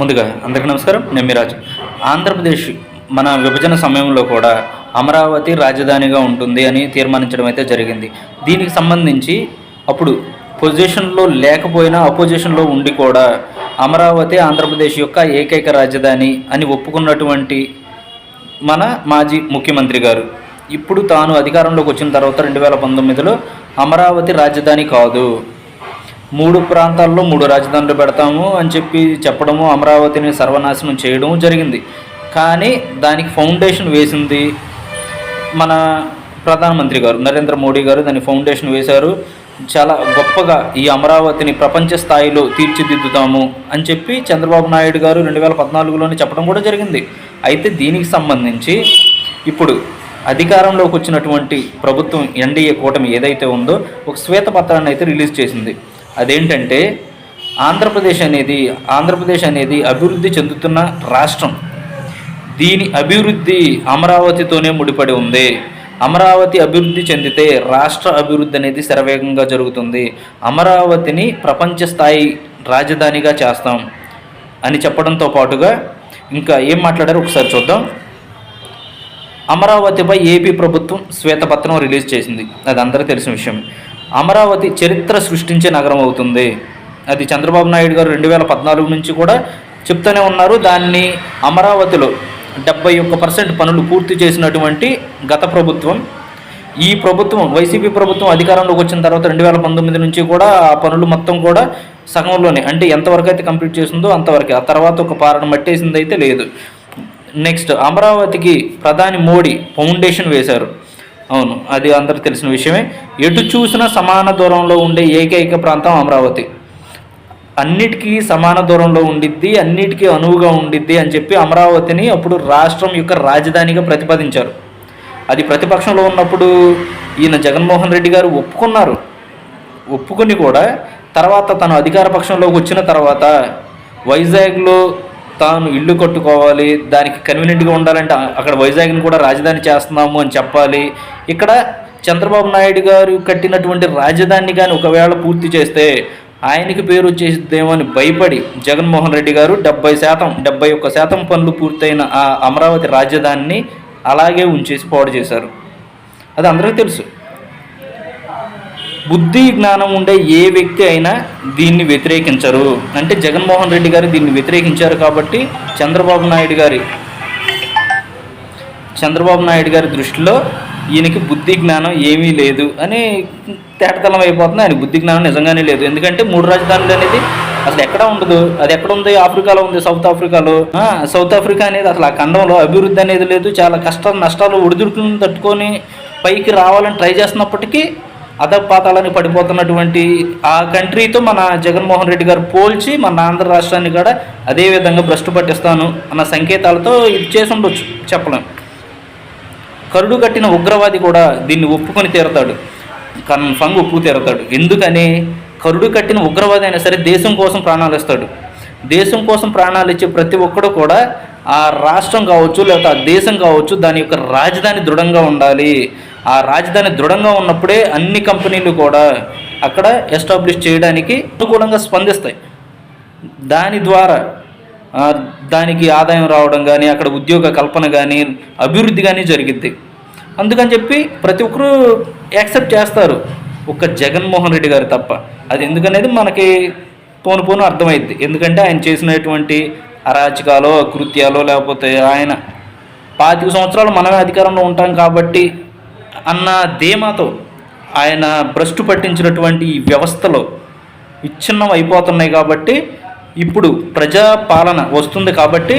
ముందుగా అందరికీ నమస్కారం. నేను మిరాజ్ ఆంధ్రప్రదేశ్ మన విభజన సమయంలో కూడా అమరావతి రాజధానిగా ఉంటుంది అని తీర్మానించడం అయితే జరిగింది. దీనికి సంబంధించి అప్పుడు పొజిషన్లో లేకపోయినా అపోజిషన్లో ఉండి కూడా అమరావతి ఆంధ్రప్రదేశ్ యొక్క ఏకైక రాజధాని అని ఒప్పుకున్నటువంటి మన మాజీ ముఖ్యమంత్రి గారు. ఇప్పుడు తాను అధికారంలోకి వచ్చిన తర్వాత రెండు వేల పంతొమ్మిదిలో అమరావతి రాజధాని కాదు. మూడు ప్రాంతాల్లో మూడు రాజధానులు పెడతాము అని చెప్పి చెప్పడము అమరావతిని సర్వనాశనం చేయడము జరిగింది. కానీ దానికి ఫౌండేషన్ వేసింది మన ప్రధానమంత్రి గారు నరేంద్ర మోడీ గారు. దాని ఫౌండేషన్ వేశారు. చాలా గొప్పగా ఈ అమరావతిని ప్రపంచ స్థాయిలో తీర్చిదిద్దుతాము అని చెప్పి చంద్రబాబు నాయుడు గారు రెండు వేల పద్నాలుగులోనే చెప్పడం కూడా జరిగింది. అయితే దీనికి సంబంధించి ఇప్పుడు అధికారంలోకి వచ్చినటువంటి ప్రభుత్వం ఎన్డీఏ కూటమి ఏదైతే ఉందో ఒక శ్వేతపత్రాన్ని అయితే రిలీజ్ చేసింది. అదేంటంటే ఆంధ్రప్రదేశ్ అనేది ఆంధ్రప్రదేశ్ అనేది అభివృద్ధి చెందుతున్న రాష్ట్రం. దీని అభివృద్ధి అమరావతితోనే ముడిపడి ఉంది. అమరావతి అభివృద్ధి చెందితే రాష్ట్ర అభివృద్ధి అనేది శరవేగంగా జరుగుతుంది. అమరావతిని ప్రపంచ స్థాయి రాజధానిగా చేస్తాం అని చెప్పడంతో పాటుగా ఇంకా ఏం మాట్లాడారో ఒకసారి చూద్దాం. అమరావతిపై ఏపీ ప్రభుత్వం శ్వేతపత్రం రిలీజ్ చేసింది. అది అందరూ తెలిసిన విషయం. అమరావతి చరిత్ర సృష్టించే నగరం అవుతుంది. అది చంద్రబాబు నాయుడు గారు రెండు వేల పద్నాలుగు నుంచి కూడా చెప్తూనే ఉన్నారు. దాన్ని అమరావతిలో డెబ్బై ఒక్క పర్సెంట్ పనులు పూర్తి చేసినటువంటి గత ప్రభుత్వం. ఈ ప్రభుత్వం వైసీపీ ప్రభుత్వం అధికారంలోకి వచ్చిన తర్వాత రెండు వేల పంతొమ్మిది నుంచి కూడా ఆ పనులు మొత్తం కూడా సగంలోనే అంటే ఎంతవరకు అయితే కంప్లీట్ చేసిందో అంతవరకు. ఆ తర్వాత ఒక పారణ మట్టేసింది అయితే లేదు. నెక్స్ట్ అమరావతికి ప్రధాని మోడీ ఫౌండేషన్ వేశారు. అవును అది అందరూ తెలిసిన విషయమే. ఎటు చూసినా సమాన దూరంలో ఉండే ఏకైక ప్రాంతం అమరావతి. అన్నిటికీ సమాన దూరంలో ఉండిద్ది అన్నిటికీ అనువుగా ఉండిద్ది అని చెప్పి అమరావతిని అప్పుడు రాష్ట్రం యొక్క రాజధానిగా ప్రతిపాదించారు. అది ప్రతిపక్షంలో ఉన్నప్పుడు ఈయన జగన్మోహన్ రెడ్డి గారు ఒప్పుకున్నారు. ఒప్పుకుని కూడా తర్వాత తను అధికార పక్షంలోకి వచ్చిన తర్వాత వైజాగ్లో తాను ఇల్లు కట్టుకోవాలి దానికి కన్వీనియంట్గా ఉండాలంటే అక్కడ వైజాగ్ని కూడా రాజధాని చేస్తున్నాము అని చెప్పాలి. ఇక్కడ చంద్రబాబు నాయుడు గారు కట్టినటువంటి రాజధాని కానీ ఒకవేళ పూర్తి చేస్తే ఆయనకి పేరు వచ్చేసిద్దేమో అని భయపడి జగన్మోహన్ రెడ్డి గారు డెబ్బై శాతం డెబ్బై ఒక్క శాతం పనులు పూర్తయిన ఆ అమరావతి రాజధానిని అలాగే ఉంచేసి పాడు చేశారు. అది అందరికీ తెలుసు. బుద్ధి జ్ఞానం ఉండే ఏ వ్యక్తి అయినా దీన్ని వ్యతిరేకించరు. అంటే జగన్మోహన్ రెడ్డి గారు దీన్ని వ్యతిరేకించారు కాబట్టి చంద్రబాబు నాయుడు గారి చంద్రబాబు నాయుడు గారి దృష్టిలో ఈయనకి బుద్ధి జ్ఞానం ఏమీ లేదు అని తేటతలం అయిపోతుంది. ఆయన బుద్ధి జ్ఞానం నిజంగానే లేదు. ఎందుకంటే మూడు రాజధానులు అనేది అసలు ఎక్కడ ఉండదు. అది ఎక్కడ ఉంది? ఆఫ్రికాలో ఉంది సౌత్ ఆఫ్రికాలో. సౌత్ ఆఫ్రికా అనేది అసలు ఆ ఖండంలో అభివృద్ధి అనేది లేదు. చాలా కష్టాలు నష్టాలు ఒడిదుడుకుని తట్టుకొని పైకి రావాలని ట్రై చేస్తున్నప్పటికీ అధపాతాలని పడిపోతున్నటువంటి ఆ కంట్రీతో మన జగన్మోహన్ రెడ్డి గారు పోల్చి మన ఆంధ్ర రాష్ట్రాన్ని కూడా అదే విధంగా భ్రష్టు పట్టిస్తాను అన్న సంకేతాలతో ఇది చేసి ఉండొచ్చు చెప్పలేం. కరుడు కట్టిన ఉగ్రవాది కూడా దీన్ని ఒప్పుకొని తీరతాడు. కన్ఫంగ్ ఒప్పు తీరతాడు. ఎందుకని? కరుడు కట్టిన ఉగ్రవాది అయినా సరే దేశం కోసం ప్రాణాలు ఇస్తాడు. దేశం కోసం ప్రాణాలు ఇచ్చే ప్రతి ఒక్కడు కూడా ఆ రాష్ట్రం కావచ్చు లేకపోతే ఆ దేశం కావచ్చు దాని యొక్క రాజధాని దృఢంగా ఉండాలి. ఆ రాజధాని దృఢంగా ఉన్నప్పుడే అన్ని కంపెనీలు కూడా అక్కడ ఎస్టాబ్లిష్ చేయడానికి అనుకూలంగా స్పందిస్తాయి. దాని ద్వారా దానికి ఆదాయం రావడం కానీ అక్కడ ఉద్యోగ కల్పన కానీ అభివృద్ధి కానీ జరిగిద్ది. అందుకని చెప్పి ప్రతి ఒక్కరూ యాక్సెప్ట్ చేస్తారు. ఒక్క జగన్మోహన్ రెడ్డి గారు తప్ప. అది ఎందుకనేది మనకి పోను పోను అర్థమైద్ది. ఎందుకంటే ఆయన చేసినటువంటి అరాచకాలో కృత్యాలో లేకపోతే ఆయన పాతిక సంవత్సరాలు మనమే అధికారంలో ఉంటాం కాబట్టి అన్న ధీమాతో ఆయన భ్రష్టు పట్టించినటువంటి ఈ వ్యవస్థలో విచ్ఛిన్నం అయిపోతున్నాయి కాబట్టి ఇప్పుడు ప్రజాపాలన వస్తుంది కాబట్టి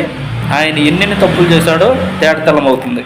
ఆయన ఎన్నెన్ని తప్పులు చేశాడో తేటతెల్లం అవుతుంది